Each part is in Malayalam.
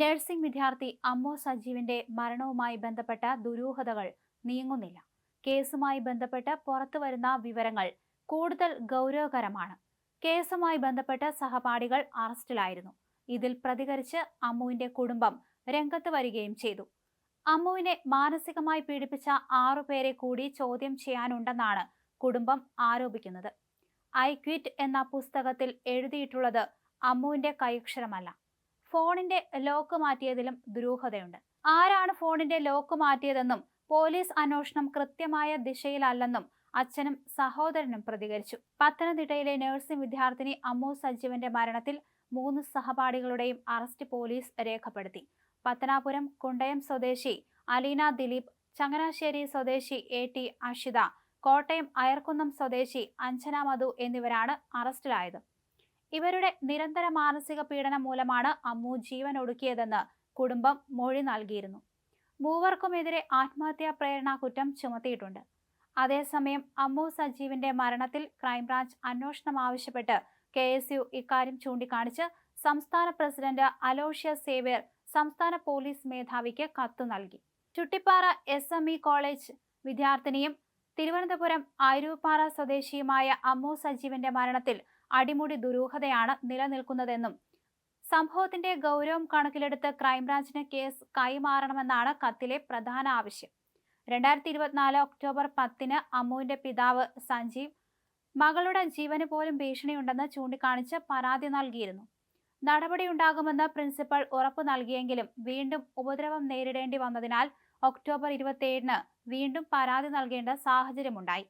നഴ്സിംഗ് വിദ്യാർത്ഥി അമ്മോ സജീവിന്റെ മരണവുമായി ബന്ധപ്പെട്ട ദുരൂഹതകൾ നീങ്ങുന്നില്ല. കേസുമായി ബന്ധപ്പെട്ട് പുറത്തുവരുന്ന വിവരങ്ങൾ കൂടുതൽ ഗൗരവകരമാണ്. കേസുമായി ബന്ധപ്പെട്ട സഹപാഠികൾ അറസ്റ്റിലായിരുന്നു. ഇതിൽ പ്രതികരിച്ച് അമ്മുവിന്റെ കുടുംബം രംഗത്ത് വരികയും ചെയ്തു. അമ്മുവിനെ മാനസികമായി പീഡിപ്പിച്ച ആറുപേരെ കൂടി ചോദ്യം ചെയ്യാനുണ്ടെന്നാണ് കുടുംബം ആരോപിക്കുന്നത്. ഐ ക്വിറ്റ് എന്ന പുസ്തകത്തിൽ എഴുതിയിട്ടുള്ളത് അമ്മുവിന്റെ കൈയക്ഷരമല്ല. ഫോണിന്റെ ലോക്ക് മാറ്റിയതിലും ദുരൂഹതയുണ്ട്. ആരാണ് ഫോണിന്റെ ലോക്ക് മാറ്റിയതെന്നും പോലീസ് അന്വേഷണം കൃത്യമായ ദിശയിലല്ലെന്നും അച്ഛനും സഹോദരനും പ്രതികരിച്ചു. പത്തനംതിട്ടയിലെ നഴ്സിംഗ് വിദ്യാർത്ഥിനി അമ്മു സജീവന്റെ മരണത്തിൽ മൂന്ന് സഹപാഠികളുടെയും അറസ്റ്റ് പോലീസ് രേഖപ്പെടുത്തി. പത്തനാപുരം കുണ്ടയം സ്വദേശി അലീന ദിലീപ് ചങ്ങനാശ്ശേരി സ്വദേശി എ ടി അഷിത കോട്ടയം അയർക്കുന്നം സ്വദേശി അഞ്ജന മധു എന്നിവരാണ് അറസ്റ്റിലായത്. ഇവരുടെ നിരന്തര മാനസിക പീഡനം മൂലമാണ് അമ്മു ജീവൻ ഒടുക്കിയതെന്ന് കുടുംബം മൊഴി നൽകിയിരുന്നു. മൂവർക്കുമെതിരെ ആത്മഹത്യാ പ്രേരണ കുറ്റം ചുമത്തിയിട്ടുണ്ട്. അതേസമയം അമ്മു സജീവിന്റെ മരണത്തിൽ ക്രൈംബ്രാഞ്ച് അന്വേഷണം ആവശ്യപ്പെട്ട് കെ എസ് യു ഇക്കാര്യം ചൂണ്ടിക്കാണിച്ച് സംസ്ഥാന പ്രസിഡന്റ് അലോഷ്യ സേവ്യർ സംസ്ഥാന പോലീസ് മേധാവിക്ക് കത്തു നൽകി. Chuttippara S M E college വിദ്യാർത്ഥിനിയും Thiruvananthapuram ആയിരൂപ്പാറ സ്വദേശിയുമായ അമ്മു സജീവിന്റെ മരണത്തിൽ അടിമുടി ദുരൂഹതയാണ് നിലനിൽക്കുന്നതെന്നും സംഭവത്തിന്റെ ഗൗരവം കണക്കിലെടുത്ത് ക്രൈംബ്രാഞ്ചിന് കേസ് കൈമാറണമെന്നാണ് കത്തിലെ പ്രധാന ആവശ്യം. രണ്ടായിരത്തി ഇരുപത്തിനാല് ഒക്ടോബർ പത്തിന് അമ്മുവിന്റെ പിതാവ് സഞ്ജീവ് മകളുടെ ജീവന് പോലും ഭീഷണിയുണ്ടെന്ന് ചൂണ്ടിക്കാണിച്ച് പരാതി നൽകിയിരുന്നു. നടപടിയുണ്ടാകുമെന്ന് പ്രിൻസിപ്പൽ ഉറപ്പു നൽകിയെങ്കിലും വീണ്ടും ഉപദ്രവം നേരിടേണ്ടി വന്നതിനാൽ ഒക്ടോബർ ഇരുപത്തിയേഴിന് വീണ്ടും പരാതി നൽകേണ്ട സാഹചര്യമുണ്ടായി.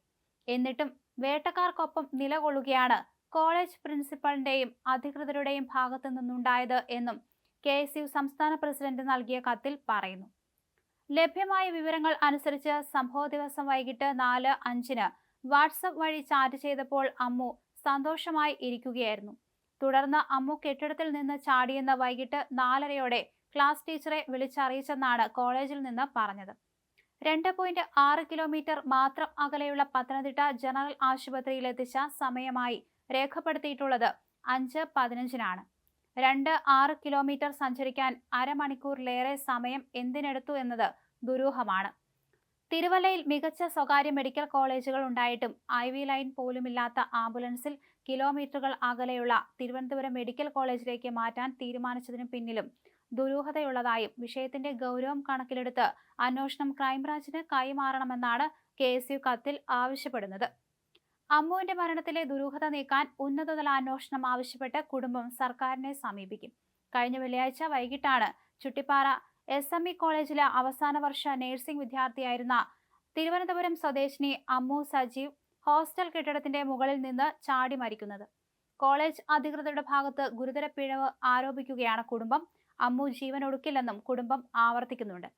എന്നിട്ടും വേട്ടക്കാർക്കൊപ്പം നിലകൊള്ളുകയാണ് കോളേജ് പ്രിൻസിപ്പളിന്റെയും അധികൃതരുടെയും ഭാഗത്തു നിന്നുണ്ടായത് എന്നും കെ എസ് യു സംസ്ഥാന പ്രസിഡന്റ് നൽകിയ കത്തിൽ പറയുന്നു. ലഭ്യമായ വിവരങ്ങൾ അനുസരിച്ച് സംഭവ ദിവസം വൈകിട്ട് നാല് അഞ്ചിന് വാട്സപ്പ് വഴി ചാറ്റ് ചെയ്തപ്പോൾ അമ്മു സന്തോഷമായി ഇരിക്കുകയായിരുന്നു. തുടർന്ന് അമ്മു കെട്ടിടത്തിൽ നിന്ന് ചാടിയെന്ന് വൈകിട്ട് നാലരയോടെ ക്ലാസ് ടീച്ചറെ വിളിച്ചറിയിച്ചെന്നാണ് കോളേജിൽ നിന്ന് പറഞ്ഞത്. രണ്ട് പോയിന്റ് ആറ് കിലോമീറ്റർ മാത്രം അകലെയുള്ള പത്തനംതിട്ട ജനറൽ ആശുപത്രിയിൽ എത്തിച്ച സമയമായി രേഖപ്പെടുത്തിയിട്ടുള്ളത് അഞ്ച് പതിനഞ്ചിനാണ്. രണ്ട് ആറ് കിലോമീറ്റർ സഞ്ചരിക്കാൻ അരമണിക്കൂറിലേറെ സമയം എന്തിനെടുത്തു എന്നത് ദുരൂഹമാണ്. തിരുവല്ലയിൽ മികച്ച സ്വകാര്യ മെഡിക്കൽ കോളേജുകൾ ഉണ്ടായിട്ടും ഐ വി ലൈൻ പോലുമില്ലാത്ത ആംബുലൻസിൽ കിലോമീറ്ററുകൾ അകലെയുള്ള തിരുവനന്തപുരം മെഡിക്കൽ കോളേജിലേക്ക് മാറ്റാൻ തീരുമാനിച്ചതിനു പിന്നിലും ദുരൂഹതയുള്ളതായും വിഷയത്തിന്റെ ഗൗരവം കണക്കിലെടുത്ത് അന്വേഷണം ക്രൈംബ്രാഞ്ചിന് കൈമാറണമെന്നാണ് കെ എസ് യു കത്തിൽ ആവശ്യപ്പെടുന്നത്. അമ്മുവിന്റെ മരണത്തിലെ ദുരൂഹത നീക്കാൻ ഉന്നതതല അന്വേഷണം ആവശ്യപ്പെട്ട് കുടുംബം സർക്കാരിനെ സമീപിക്കും. കഴിഞ്ഞ വെള്ളിയാഴ്ച വൈകിട്ടാണ് ചുട്ടിപ്പാറ എസ് എം ഇ കോളേജിലെ അവസാന വർഷ നഴ്സിംഗ് വിദ്യാർത്ഥിയായിരുന്ന തിരുവനന്തപുരം സ്വദേശിനി അമ്മു സജീവ് ഹോസ്റ്റൽ കെട്ടിടത്തിന്റെ മുകളിൽ നിന്ന് ചാടി മരിക്കുന്നത്. കോളേജ് അധികൃതരുടെ ഭാഗത്ത് ഗുരുതര പിഴവ് ആരോപിക്കുകയാണ് കുടുംബം. അമ്മു ജീവനൊടുക്കില്ലെന്നും കുടുംബം ആവർത്തിക്കുന്നുണ്ട്.